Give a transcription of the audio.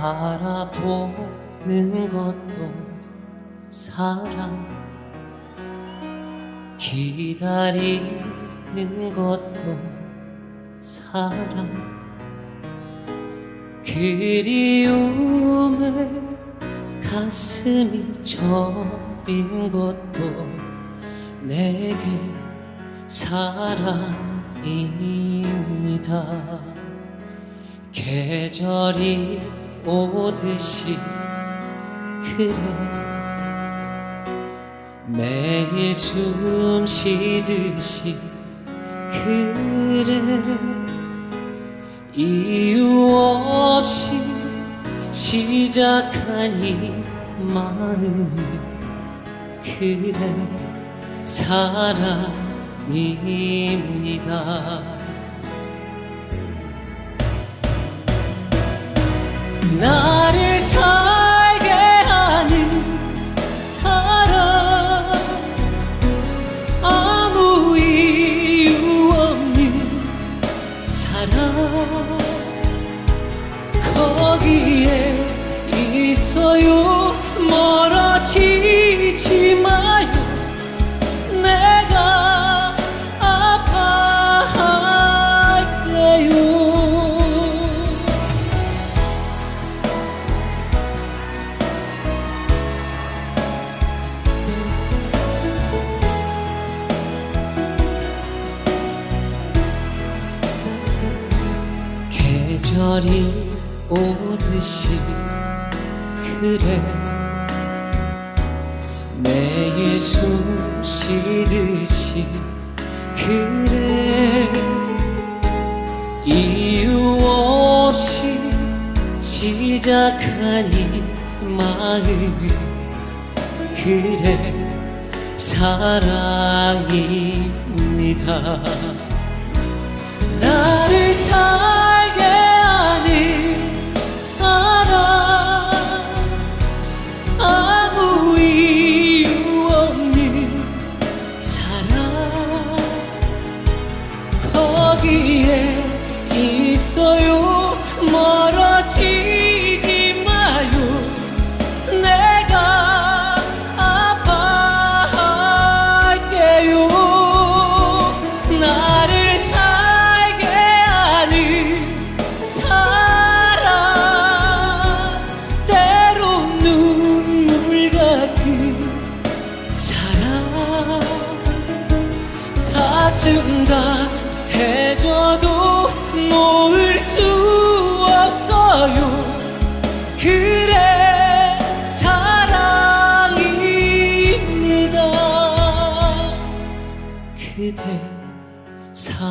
바라보는 것도 사랑. 기다리는 것도 사랑. 그리움에 가슴이 저린 것도 내게 사랑입니다. 계절이 오듯이 그래. 매일 숨 쉬듯이 그래. 이유 없이 시작한 이 마음이 그래. 사랑입니다 나를 살게 하는 사랑 아무 이유 없는 사랑 거기에 있어요 계절이 오듯이 그래. 매일 숨 쉬듯이 그래. 이유 없이 시작한 이 마음이 그래. 사랑입니다. 나를 살게 해져도 놓을 수 없어요. 그래 사랑입니다. 그대 사랑합니다